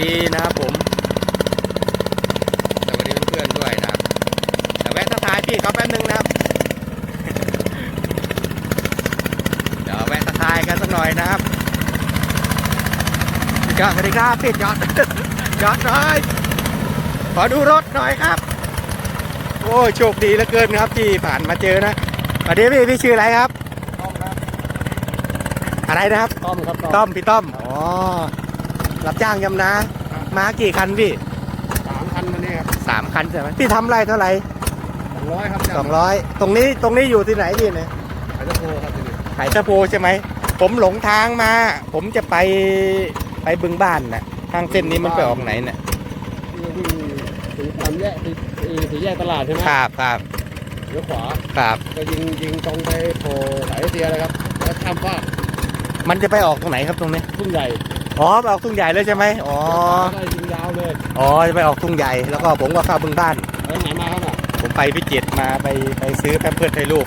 ดีนะครับผมสวัสดีเพื่อนๆด้วยนะครับเดี๋ยวแวะทักทายพี่เขาแป๊บนึงนะครับ เดี๋ยวแวะทักทายกันสักหน่อยนะครับพี่จอดสวัสดีครับพี่จอดจอดหน่อยขอดูรถหน่อยครับ โอ้ยโชคดีเหลือเกินครับที่ผ่านมาเจอนะสวัสดีพี่พี่ชื่ออะไรครับต้อมครับอะไรนะครับ ต้อมครับต้อมพี่ต้อม อ๋อ รับจ้างยำนา มากี่คันพี่สามพันมาเนี่ยครับสามคันใช่ไหมพี่ทำไรเท่าไหร่สองร้อยครับสองร้อยตรงนี้ตรงนี้อยู่ที่ไหนพี่เนี่ยขายตะโพครับที่นี่ไข่ตะโพใช่ไหม ผมหลงทางมา ผมจะไปไปบึงบ้านน่ะทางเส้นนี้มันไปออกไหนเนี่ยที่ที่ถึงทำแยกที่ที่ที่แยกตลาดใช่ไหมครับครับเลี้ยวขวาครับก็ยิงยิงตรงไปโผล่สายเอเชียเลยครับแล้วข้ามฟากมันจะไปออกตรงไหนครับตรงนี้ทุ่งใหญ่ อ๋อไปออกทุ่งใหญ่เลยใช่ไหมอ๋อ ได้ยิงยาวเลยอ๋อจะไปออกทุ่งใหญ่แล้วก็ผมก็เข้าบึงบ้าน แล้วไหนมาครับอะผมไปพิจิตรมาไปไปซื้อแพมเพิร์ดให้ลูก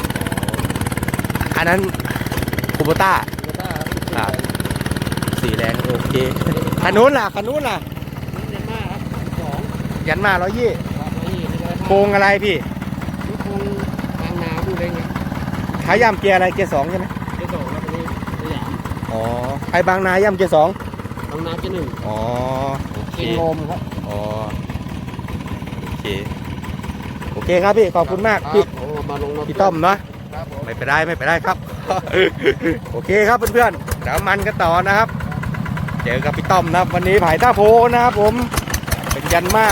อันนั้นคูโบต้าโตโยต้า ครับ สีแดงโอเคคันนู้นล่ะคันนู้นล่ะ เยนมาครับสองยันมาร้อยยี่ครับนี่ไม่ใช่โครงอะไรพี่ นี่คงทางนาบูเด้งครับขายย่ำเกียร์อะไรเกียร์สองใช่ไหมเกียร์สองครับอันนี้สยามอ๋อไอ้บางนาย่ำเกียร์สอง ทางนาเกียร์หนึ่งอ๋อโอเคกินโลมครับ อ๋อโอเคโอเคครับพี่ขอบคุณมากพี่ ครับผมมาลงาพี่ต้อมเนาะครับผม ไม่เป็นไรไม่เป็นไรครับ โอเคครับเพื่อนๆเดี๋ยวมันกันต่อนะครับ เจอกับพี่ต้อมนะครับ วันนี้ผายท่าโพนะครับผมเป็นยันมา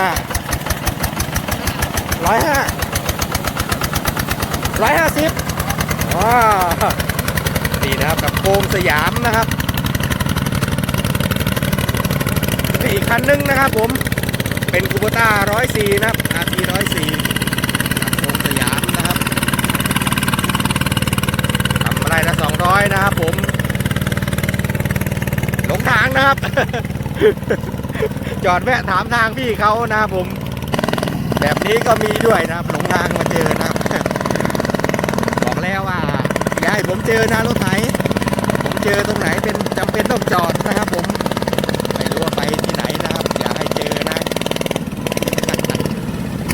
ร้อยห้าร้อยห้าสิบว้านี่นะครับกับโคมสยามนะครับ อีกคันหนึงนะครับผมเป็นคูโบต้าร้อยสี่นะครับอาทีร้อยสี่โคมสยามนะครับทำอะไรละสองร้อยนะครับผมหลงทางนะครับ จอดแวะถามทางพี่เขานะครับผม แบบนี้ก็มีด้วยนะครับหลงทางมาเจอนะครับบอกแล้วว่าอย่าให้ผมเจอนะรถไถผมเจอตรงไหนเป็นจำเป็นต้องจอดนะครับผมรู้ว่าไปที่ไหนนะครับ อย่าให้เจอนะ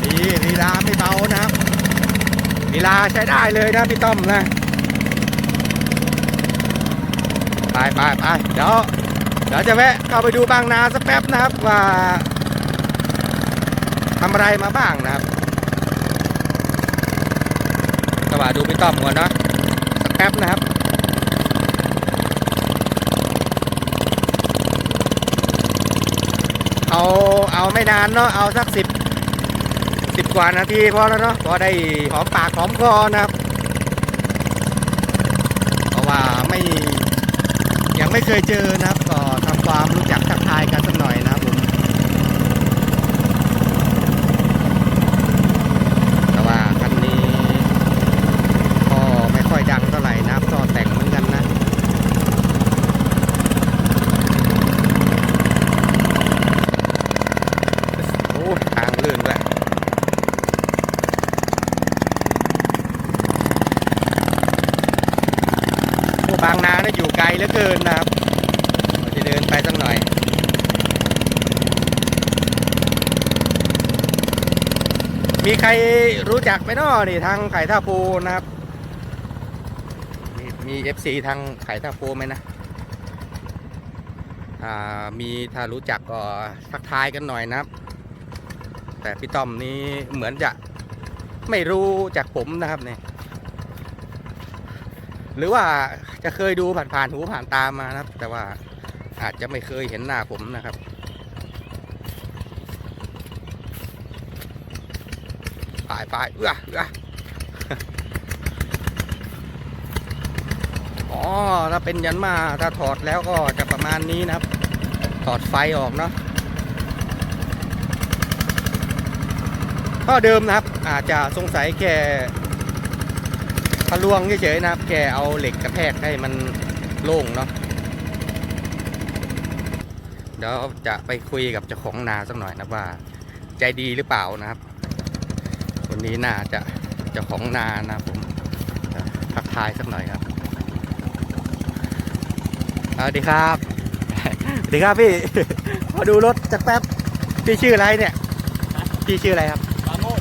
นี่ลีลาไม่เบานะครับลีลา ใช้ได้เลยนะพี่ต้อมนะไปไปไปเดี๋ยวเดี๋ยวจะแวะเข้าไปดูบางนาสักแป๊บนะครับว่าทำอะไรมาบ้างนะครับก็ว่าดูพี่ต้อมก่อนเนาะสักแป๊บนะครับเอาเอาไม่นานเนาะเอาสักสิบ สิบกว่านาทีพอแล้วเนาะพอได้หอมปากหอมคอนะครับ เพราะว่าไม่ยังไม่เคยเจอนะครับ ก็ทำความรู้จักทักทายกันสักหน่อยนะครับผมแต่ว่าคันนี้ก็ไม่ค่อยดังเท่าไหร่นะครับก็แต่งเหมือนกันนะโอ้ทางลื่นด้วย โอ้บางนาเนี่ยอยู่ไกลเหลือเกินนะครับเราจะเดินไปสักหน่อย มีใครรู้จักไหมเนาะนี่ทางไข่ท่าปูนะครับ มีเอฟซีทางไข่ท่าปูไหมนะมีถ้ารู้จักก็ทักทายกันหน่อยนะครับ แต่พี่ต้อมนี้เหมือนจะไม่รู้จากผมนะครับเนี่ยหรือว่าจะเคยดูผ่านๆหูผ่านตามานะครับ แต่ว่าอาจจะไม่เคยเห็นหน้าผมนะครับ ไปไปเอื้อเอื้ออ๋อถ้าเป็นยันมาถ้าถอดแล้วก็จะประมาณนี้นะครับ ถอดไฟออกเนาะก็เดิมนะครับ อาจจะสงสัยแค่ทะลวงเฉยๆนะครับ แกเอาเหล็กกระแทกให้มันโล่งเนาะเดี๋ยวจะไปคุยกับเจ้าของนาสักหน่อยนะว่า ใจดีหรือเปล่านะครับ วันนี้น่าจะเจ้าของนานะครับผมทักทายสักหน่อยครับสวัสดีครับสวัสดีครับพี่โอ้ขอดูรถจากแป๊บพี่ชื่ออะไรเนี่ย พี่ชื่ออะไรครับปาโมด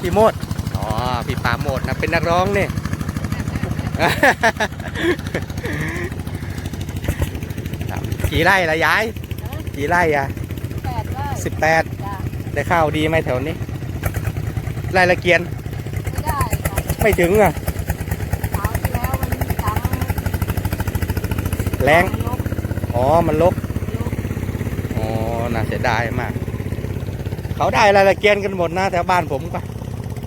พี่โมดอ๋อพี่ปาโมดนะเป็นนักร้องเนี่ยครับกี่ไร่ละยาย กี่ไร่อะแปดไร่สิบแปดจ้ะได้ข้าวดีไหมแถวนี้ ไร่ละเกียนไม่ได้ค่ะไม่ถึงอะคราวที่แล้วมันมีตังค์แรงยกอ๋อ มันลกยกอ๋อ น่าเสียดายมาก เขาได้รายละเกียนกันหมดนะแถวบ้านผมก็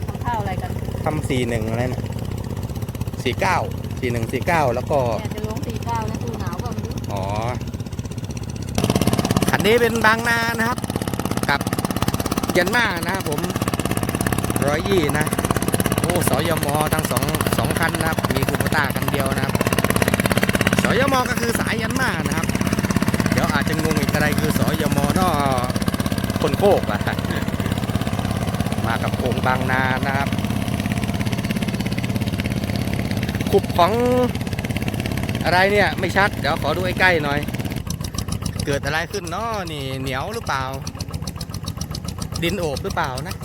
ทำข้าวอะไรกันทำสี่หนึ่งอะไรนะสี่เก้าสี่หนึ่งสี่เก้าแล้วก็เนี่ยจะลงสี่เก้าแล้วตู้หนาวก็ไม่รู้อ๋ออันนี้เป็นบางนานะครับ กับยันมานะครับผม ร้อยยี่นะ โอ้สยมทั้งสองสองคันนะครับ มีคูปต้าคันเดียวนะครับสยมก็คือสายยันมานะครับ เดี๋ยวอาจจะงงอีกอะไรคือสยมนอคนโคกอะมากับโคงบางนานะครับ ขุบของอะไรเนี่ยไม่ชัด เดี๋ยวขอดูใกล้ๆหน่อย เกิดอะไรขึ้นเนาะนี่เหนียวหรือเปล่า ดินโอบหรือเปล่านะ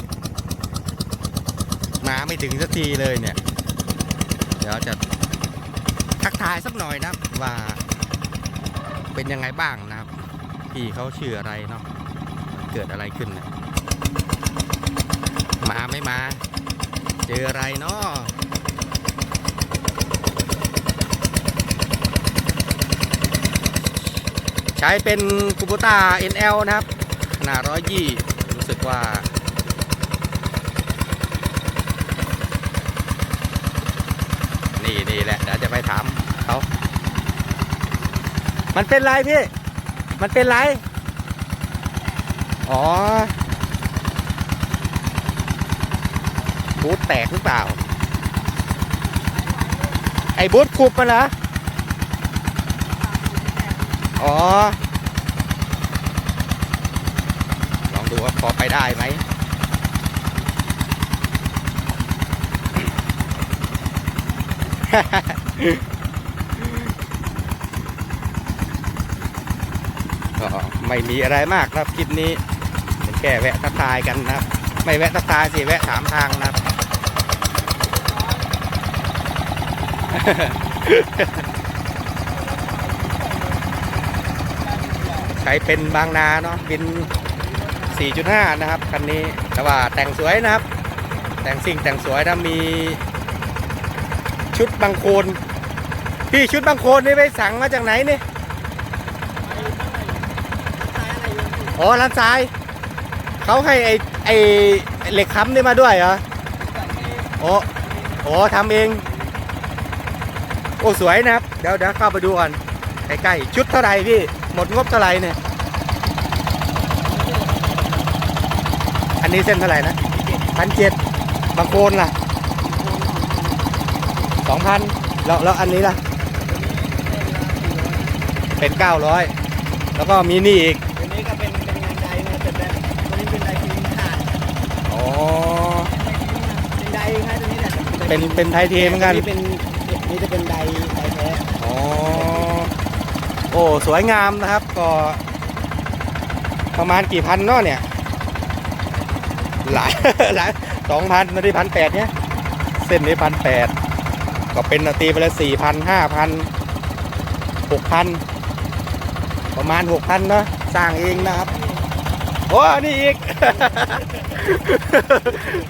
มาไม่ถึงสักทีเลยเนี่ย เดี๋ยวจะทักทายสักหน่อยนะว่า เป็นยังไงบ้างนะครับ พี่เขาชื่ออะไรเนาะเกิดอะไรขึ้นเนี่ยมาไม่มา เจออะไรเนาะใช้เป็นคูปต้า NL นะครับ ขนาดร้อยยี่รู้สึกว่า นี่นี่แหละเดี๋ยวจะไปถามเขามันเป็นไรพี่ มันเป็นไร อ๋อบูทแตกหรือเปล่า ไอ้บูทขุบมันเหรอ อ๋อ ลองดูว่าพอไปได้ไหม ก็ไม่มีอะไรมากครับคลิปนี้เป็นแค่แวะทักทายกันนะครับ ไม่แวะทักทายสิแวะถามทางนะครับ ใช้เป็นบางนาเนาะบิน 4.5 นะครับคันนี้แต่ว่าแต่งสวยนะครับ แต่งสิ่งแต่งสวยนะมี ชุดบางโคนพี่ชุดบางโคนนี่ไปสั่งมาจากไหนนี่อ๋อร้านทรายเขาให้ไอไอเหล็กค้ำนี่มาด้วยเหรอโอ้โอ้ทำเอง โอ้สวยนะครับ เดี๋ยวเดี๋ยวเข้าไปดูก่อนใกล้ๆชุดเท่าไหร่พี่ หมดงบเท่าไหร่เนี่ย อันนี้เส้นเท่าไหร่นะพันเจ็ดบางโคนล่ะ สองพันแล้วแล้วอันนี้ล่ะ เป็นเก้าร้อยแล้วก็มีนี่อีกตัวนี้ก็เป็นเป็นงานใจนะแต่แบบตัวนี้เป็นไดฟิล์มขาดอ๋อเป็นไดนะตัวนี้แหละเป็นเป็นไทยเทเหมือนกันตัวนี้เป็นนี่จะเป็นไดไดแท้อ๋อโอ้สวยงามนะครับก็ประมาณกี่พันเนาะเนี่ย หลายหลายสองพันไม่ได้พันแปดเนี่ย เส้นนี้พันแปด ก็เป็นตีไปลยสี่พันห้าพันหกพันประมาณหกพันเนาะสร้างเองนะครับโอ้นี่อีก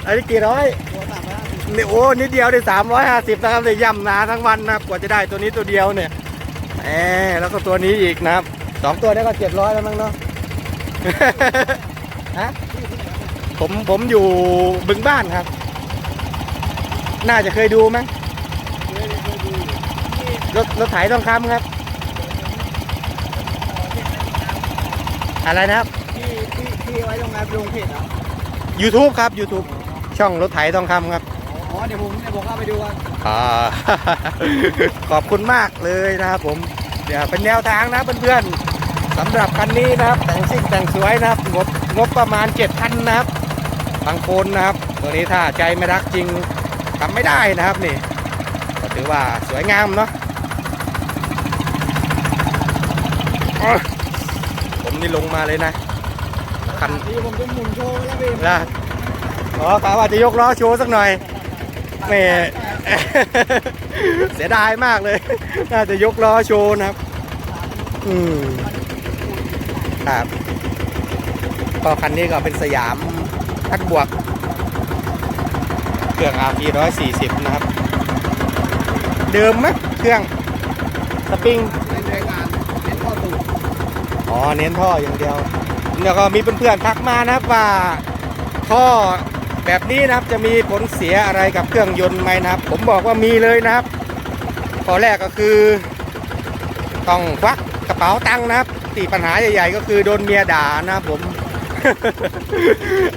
อันนี้กี่ร้อยตัวต่ำแล้วนี่โอ้นิดเดียวได้สามร้อยห้าสิบนะครับเลยย่ำนาทั้งวันนะครับกว่าจะได้ตัวนี้ตัวเดียวเนี่ยแหมแล้วก็ตัวนี้อีกนะครับสองตัวนี้ก็เจ็ดร้อยแล้วมั้งเนาะฮะผมผมอยู่บึงบ้านครับ น่าจะเคยดูมั้ง รถรถไถทองคำครับ อะไรนะครับที่ที่ที่ไว้ตรงงานลงเพจเหรอ YouTube ครับ YouTube ช่องรถไถทองคำครับ อ๋อเดี๋ยวผมเดี๋ยวผมเข้าไปดูกันอ่า ขอบคุณมากเลยนะครับผม เดี๋ยวเป็นแนวทางนะเพื่อนๆสำหรับคันนี้นะครับ แต่งซิ่งแต่งสวยนะครับงบงบประมาณ 7,000นะครับบางคนนะครับ ตัวนี้ถ้าใจไม่รักจริงทำไม่ได้นะครับนี่ก็ถือว่าสวยงามเนาะอะ ผมนี่ลงมาเลยนะ คันนี่ผมจะหมุนโชว์แล้วพี่นะอ๋อกะว่าจะยกล้อโชว์สักหน่อยแหม่เสียดายมากเลย น่าจะยกล้อโชว์นะครับ อืมครับก็คันนี้ก็เป็นสยามทัดบวก เครื่อง RP 140 นะครับ เดิมไหมเครื่อง สปริง อ๋อเน้นท่ออย่างเดียวแล้วก็มีเพื่อนๆทักมานะครับว่าท่อแบบนี้นะครับจะมีผลเสียอะไรกับเครื่องยนต์ไหมนะครับ ผมบอกว่ามีเลยนะครับข้อแรกก็คือต้องควักกระเป๋าตังค์นะครับตีปัญหาใหญ่ๆ ก็คือโดนเมียด่านะครับผม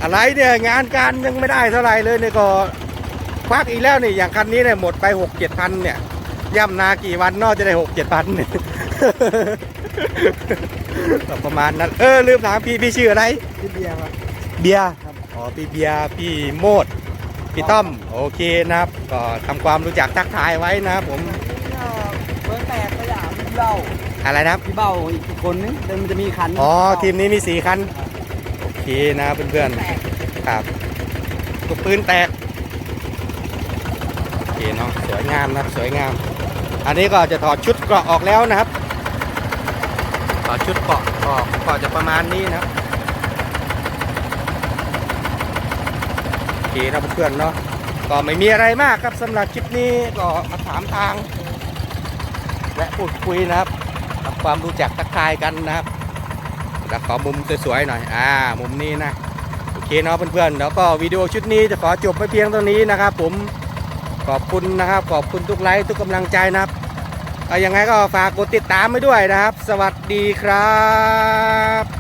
อะไรเนี่ยงานการยังไม่ได้เท่าไหร่เลยเนี่ยก็ควักอีกแล้วนี่อย่างคันนี้เนี่ยหมดไปหกเจ็ดพันเนี่ย ย่ำนากี่วันนอกจะได้หกเจ็ดพันเนี่ยก็ประมาณนั้น เออลืมถามพี่พี่ชื่ออะไรพี่เบียร์ครับเบียร์อ๋อพี่เบียร์พี่โมดพี่ต้อมโอเคนะครับ ก็ทำความรู้จักทักทายไว้นะครับผมเบอร์แปดสยามพี่เบ้าอะไรนะครับพี่เบ้าอีกคนนึงเดินมันจะมีคันอ๋อทีมนี้มีสี่คันโอเคนะครับเพื่อนๆครับลูกปืนแตกโอ เคเนาะสวยงามนะครับสวยงาม อันนี้ก็จะถอดชุดเกราะออกแล้วนะครับถอดชุดเกราะออกก็จะประมาณนี้นะครับโอเคนะเพื่อนๆเนาะก็ไม่มีอะไรมากครับสำหรับคลิปนี้ก็มาถามทาง และพูดคุยนะครับทำความรู้จักทักทายกันนะครับแล้วขอมุมสวยๆหน่อยอ่ามุมนี้นะโอเคเนาะเพื่อนๆแล้วก็วิดีโอชุดนี้จะขอจบไปเพียงเท่านี้นะครับผม ขอบคุณนะครับ ขอบคุณทุกไลค์ทุกกำลังใจนะครับยังไงก็ฝากกดติดตามไว้ด้วยนะครับ สวัสดีครับ